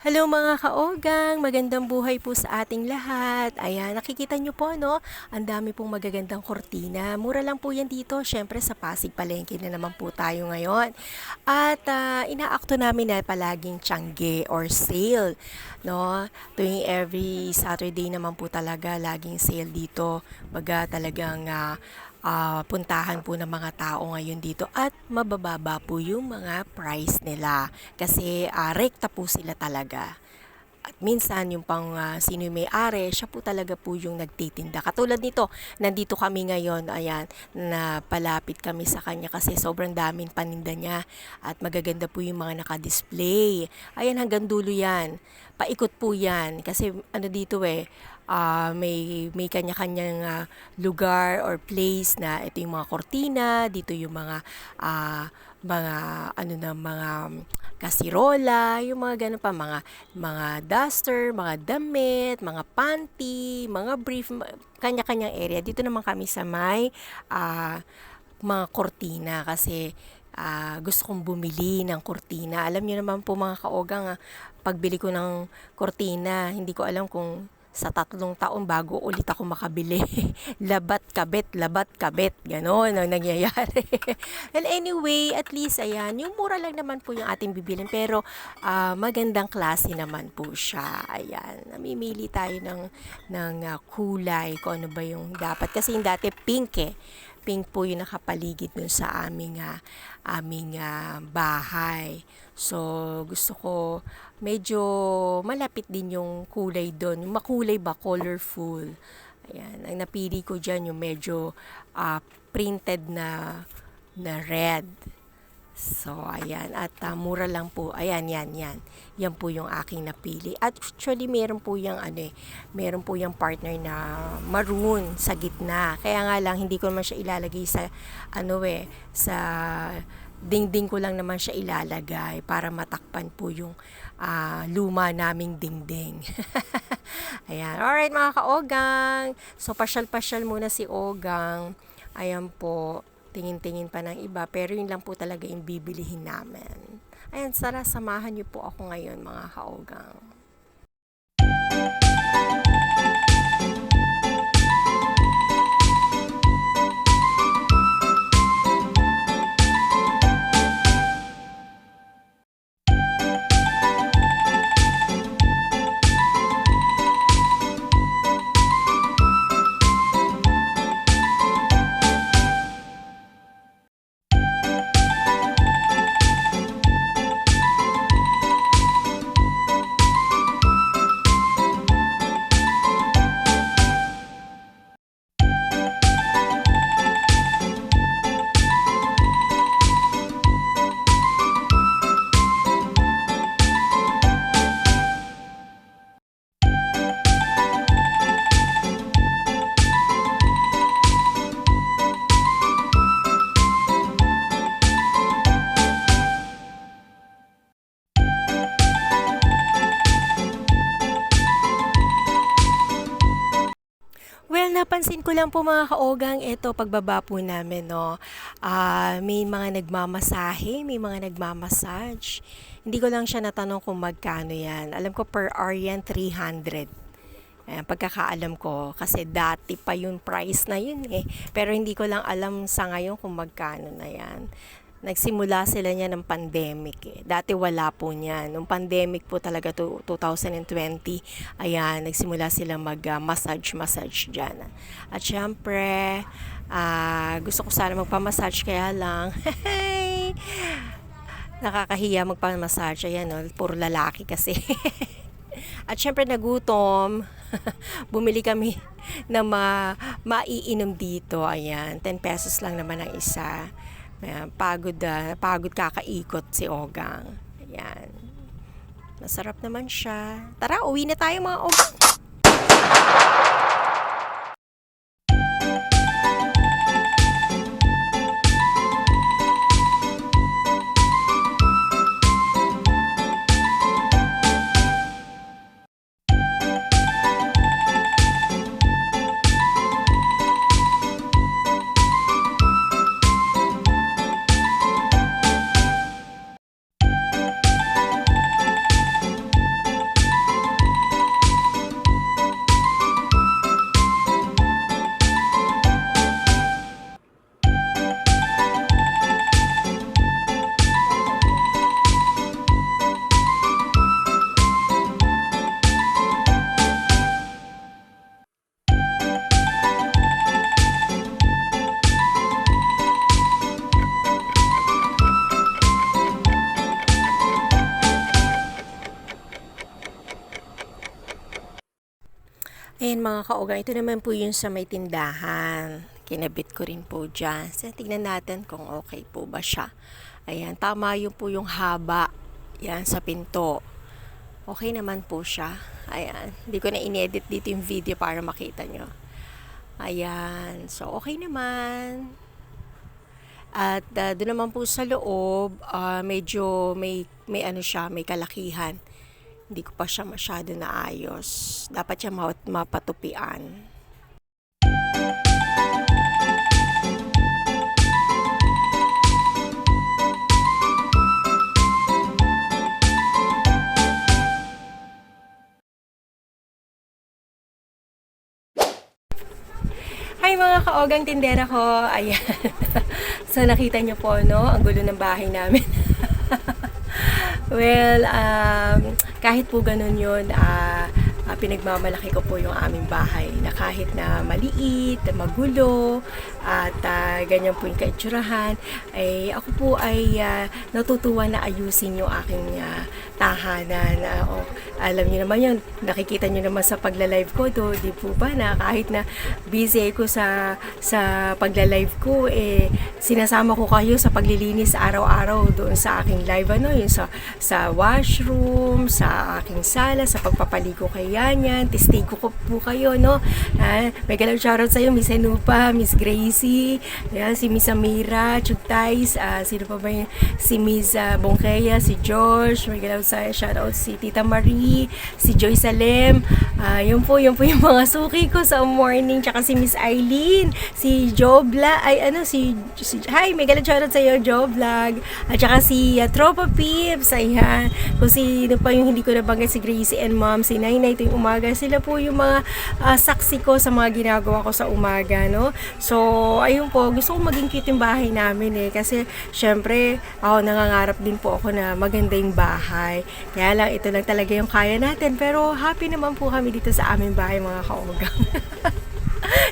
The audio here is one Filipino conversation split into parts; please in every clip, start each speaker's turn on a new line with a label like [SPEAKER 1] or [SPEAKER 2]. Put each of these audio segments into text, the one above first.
[SPEAKER 1] Hello mga kaogang, magandang buhay po sa ating lahat. Ayan, nakikita nyo po no, ang dami pong magagandang kortina. Mura lang po yan dito, syempre sa Pasig Palengke na naman po tayo ngayon. At ah, inaakto namin na palaging tiyangge or sale. No? Tuwing every Saturday naman po talaga, laging sale dito. Baga talagang ah, ah, puntahan po ng mga tao ngayon dito at mabababa po yung mga price nila kasi ah, rekta po sila talaga. At minsan yung pang ah, sino yung may-ari, siya po talaga po yung nagtitinda. Katulad nito, nandito kami ngayon, ayan, na palapit kami sa kanya kasi sobrang daming paninda niya at magaganda po yung mga naka-display. Ayan, hanggang dulo yan. Paikot po yan kasi ano dito eh, ah, may may kanya-kanyang ah, lugar or place na ito yung mga kortina, dito yung mga ah, mga ano na mga kasirola, yung mga ganun pa mga mga duster, mga damit, mga panty, mga brief, kanya-kanyang area. Dito naman kami sa may ah, mga kortina kasi ah, gusto kong bumili ng kortina. Alam niyo naman po mga kaogang, pagbili ko ng kortina, hindi ko alam kung sa tatlong taon bago ulit ako makabili. labat kabet, labat kabet. Ganon ang nangyayari. well, anyway, at least, ayan, yung mura lang naman po yung ating bibilin. Pero, ah, magandang klase naman po siya. Ayan, namimili tayo ng, ng ah, kulay, kung ano ba yung dapat. Kasi yung dati pink eh pink po yung nakapaligid dun sa aming ah, aming ah, bahay. So, gusto ko medyo malapit din yung kulay doon. Yung makulay ba, colorful. Ayan, ang napili ko dyan yung medyo ah, printed na na red. So, ayan. At ah, mura lang po. Ayan, yan, yan. Yan po yung aking napili. At actually, meron po yung ano eh, meron po yung partner na maroon sa gitna. Kaya nga lang, hindi ko naman siya ilalagay sa, ano eh, sa dingding ko lang naman siya ilalagay para matakpan po yung ah, luma naming dingding. Ayan. Alright mga ka-ogang. So, pasyal-pasyal muna si Ogang. Ayan po tingin-tingin pa ng iba, pero yun lang po talaga yung bibilihin namin. Ayan, Sara, samahan niyo po ako ngayon mga kaogang. Napansin ko lang po mga kaogang, ito pagbaba po namin, no. Ah, may mga nagmamasahe, may mga nagmamassage. Hindi ko lang siya natanong kung magkano yan. Alam ko per hour yan, 300. Ayan, pagkakaalam ko, kasi dati pa yung price na yun eh. Pero hindi ko lang alam sa ngayon kung magkano na yan. Nagsimula sila niya ng pandemic eh. Dati wala po niyan. Nung pandemic po talaga to 2020, ayan, nagsimula sila mag-massage-massage dyan. At syempre, ah, gusto ko sana magpa-massage kaya lang, nakakahiya magpa-massage. Ayan, no, puro lalaki kasi. At syempre nagutom, bumili kami ng ma maiinom dito. Ayan, 10 pesos lang naman ang isa. Ayan, pagod, ah, pagod kakaikot si Ogang. Ayan. Masarap naman siya. Tara, uwi na tayo mga Ogang. Ayan mga kaugang, ito naman po yun sa may tindahan. Kinabit ko rin po dyan. So, tignan natin kung okay po ba siya. Ayan, tama yung po yung haba. Yan, sa pinto. Okay naman po siya. Ayan, hindi ko na inedit dito yung video para makita nyo. Ayan, so okay naman. At uh, doon naman po sa loob, ah, medyo may, may ano siya, may kalakihan. Hindi ko pa siya masyado naayos. Dapat siya ma- mapatupian. Hi mga kaogang tindera ko. Ayan. so nakita niyo po no, ang gulo ng bahay namin. well, um, kahit po ganun yun, ah, ah, pinagmamalaki ko po yung aming bahay na kahit na maliit, magulo, at ah, ganyan po yung kaitsurahan, ay ako po ay ah, natutuwa na ayusin yung aking ah, tahanan. Ah, o, alam niyo naman yun, nakikita niyo naman sa pagla-live ko do, di po ba na kahit na busy ko sa sa pagla-live ko eh sinasama ko kayo sa paglilinis araw-araw doon sa aking live ano yung sa sa washroom, sa aking sala, sa pagpapaligo kay Yanyan, testigo ko po kayo no. Ah, may galaw shoutout sa iyo Miss Enupa, Miss Gracie, yan, si Miss Amira, Chugtais, ah, sino pa ba yun? si Miss ah, Bongkea, si George, may galaw sa shoutout si Tita Marie, si Joy Salem, ah, yun po, yun po yung mga suki ko sa morning, tsaka si Miss Eileen, si Vlog, ay ano, si, si hi, may galang shoutout sa iyo, Joe Vlog, at tsaka si ah, Tropa Pips, ayan, kung sino pa yung hindi ko nabanggit, si Gracie and Mom, si Nainay tuwing umaga, sila po yung mga ah, saksi ko sa mga ginagawa ko sa umaga, no? So, ayun po, gusto ko maging cute yung bahay namin eh, kasi syempre, ako nangangarap din po ako na maganda yung bahay. Kaya lang, ito lang talaga yung kaya natin, pero happy naman po kami dito sa aming bahay, mga kaogang.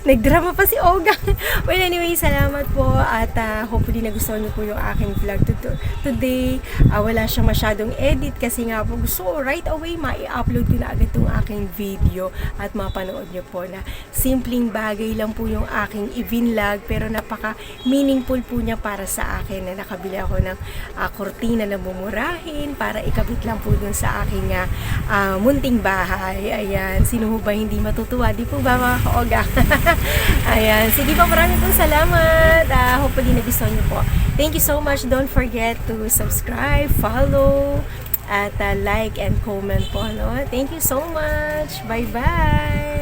[SPEAKER 1] Nagdrama pa si Ogang. well, anyway, salamat po at ah, hopefully nagustuhan niyo po yung aking vlog to to- today. Ah, wala siyang masyadong edit kasi nga po gusto right away ma-upload ko na agad yung aking video at mapanood niyo po na simpleng bagay lang po yung aking i-vlog pero napaka meaningful po niya para sa akin na nakabili ako ng ah, kurtina na mumurahin para ikabit lang po dun sa aking ah, munting bahay. Ayan, sino ba hindi matutuwa? Di po ba mga kaoga? Ayan, sige po maraming pong salamat. Ah, hopefully nagustuhan niyo po. Thank you so much. Don't forget to subscribe, follow, at ah, like and comment po. No? Thank you so much. Bye-bye!